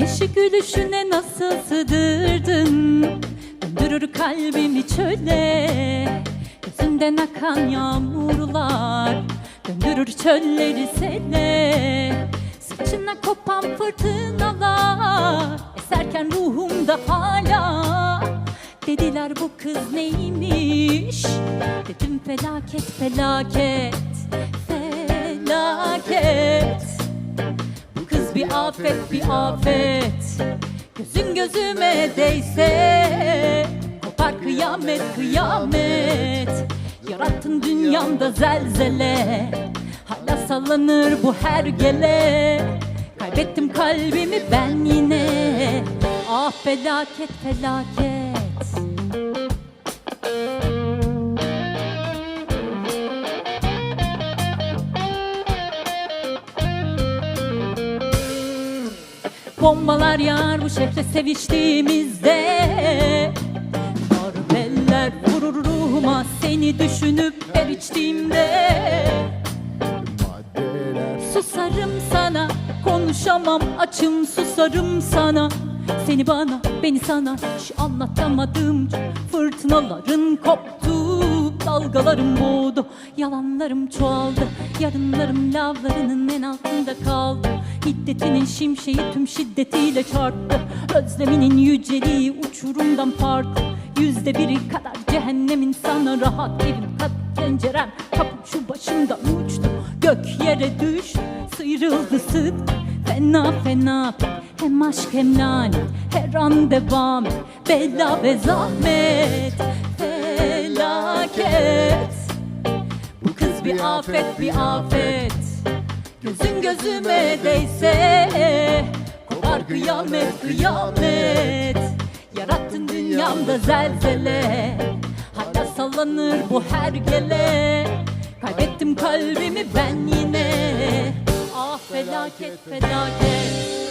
Güneşi gülüşüne nasıl sığdırdın? Döndürür kalbimi çöle Gözünden akan yağmurlar Döndürür çölleri sele. Saçına kopan fırtınalar Eserken ruhumda hala. Dediler bu kız neymiş? Dedim felaket felaket Felaket bir afet bir afet. Gözün gözüme değse Kopar kıyamet kıyamet. Yarattın dünyamda zelzele Hala sallanır bu her gele Kaybettim kalbimi ben yine. Ah felaket felaket Bombalar yağar bu şehre seviştiğimizde. Darbeller vurur ruhuma seni düşünüp her içtiğimde. Susarım sana konuşamam açım susarım sana. Seni bana beni sana hiç anlatamadım Fırtınaların koptu dalgalarım boğdu Yalanlarım çoğaldı yarınlarım lavlarının en altında kaldı. Hiddetinin şimşeği tüm şiddetiyle çarptı Özleminin yüceliği uçurumdan farklı. Yüzde biri kadar cehennemin sana rahat evim kat pencerem kapım şu başımda uçtu Gök yere düştü sıyrıldı sık. Fena fena hem aşk hem lanet Her an devam et bela ve zahmet Felaket Bu kız bir afet bir afet. Gözün gözüme değse Kopar kıyamet kıyamet. Yarattın dünyamda zelzele. Hala sallanır bu her gele. Kaybettim kalbimi ben yine. Ah felaket felaket